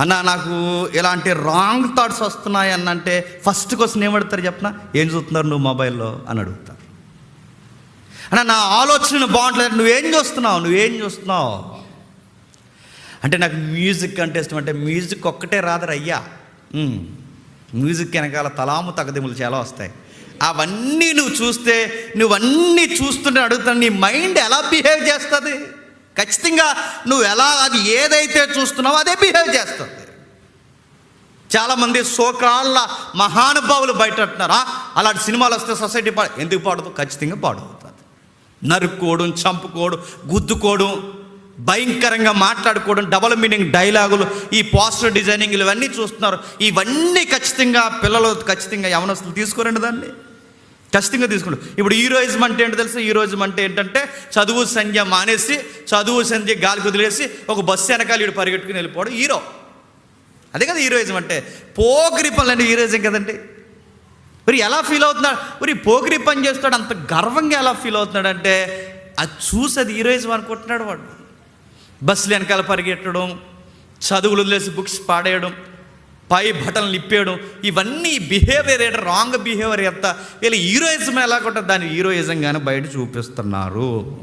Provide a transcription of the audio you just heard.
అన్న నాకు ఇలాంటి రాంగ్ థాట్స్ వస్తున్నాయి అన్న అంటే ఫస్ట్ క్వశ్చన్ ఏమడుగుతారు చెప్పనా? ఏం చూస్తున్నారు నువ్వు మొబైల్లో అని అడుగుతారు అన్న నా ఆలోచన బాగుంటలేదు నువ్వేం చూస్తున్నావు? నువ్వేం చూస్తున్నావు? అంటే నాకు మ్యూజిక్ అంటే ఇష్టం. అంటే మ్యూజిక్ ఒక్కటే రాదరు అయ్యా. మ్యూజిక్ వెనకాల తలాము తగదిములు చాలా వస్తాయి. అవన్నీ నువ్వు చూస్తే నువ్వన్నీ చూస్తుంటే అడుగుతాను నీ మైండ్ ఎలా బిహేవ్ చేస్తుంది? ఖచ్చితంగా నువ్వు ఎలా అది ఏదైతే చూస్తున్నావో అదే బిహేవ్ చేస్తుంది. చాలామంది సోకాళ్ళ మహానుభావులు బయట అలాంటి సినిమాలు వస్తే సొసైటీ పాడు. ఎందుకు పాడదు? ఖచ్చితంగా పాడవుతుంది. నరుక్కోవడం చంపుకోవడం గుద్దుకోవడం భయంకరంగా మాట్లాడుకోవడం డబల్ మీనింగ్ డైలాగులు ఈ పోస్టర్ డిజైనింగ్లు ఇవన్నీ చూస్తున్నారు. ఇవన్నీ ఖచ్చితంగా పిల్లలు ఖచ్చితంగా యవనస్తులు తీసుకోరండి దాన్ని. ఖచ్చితంగా తీసుకుంటారు ఇప్పుడు హీరోయిజం అంటే ఏంటో తెలుసు? హీరోయిజం అంటే ఏంటంటే చదువు సంధ్య మానేసి చదువు సంధ్య గాలి కుదిలేసి ఒక బస్సు వెనకాల వీడు పరిగెట్టుకుని వెళ్ళిపోవడం హీరో. అదే కదా హీరోయిజం అంటే పోగిరి పనులు అంటే హీరోయిజం కదండి? మరి ఎలా ఫీల్ అవుతున్నాడు? మరి పోగిరి పని చేస్తాడు అంత గర్వంగా ఎలా ఫీల్ అవుతున్నాడు అంటే అది చూసి అది హీరోయిజం అనుకుంటున్నాడు వాడు. బస్సులు వెనకాల పరిగెట్టడం చదువులు వదిలేసి బుక్స్ పాడేయడం పై బటన్లు ఇప్పేయడం ఇవన్నీ బిహేవియర్ ఏంటో? రాంగ్ బిహేవియర్ ఎంత? వీళ్ళు హీరోయిజం ఎలా కొట్టారు? దాని హీరోయిజంగానే బయట చూపిస్తున్నారు.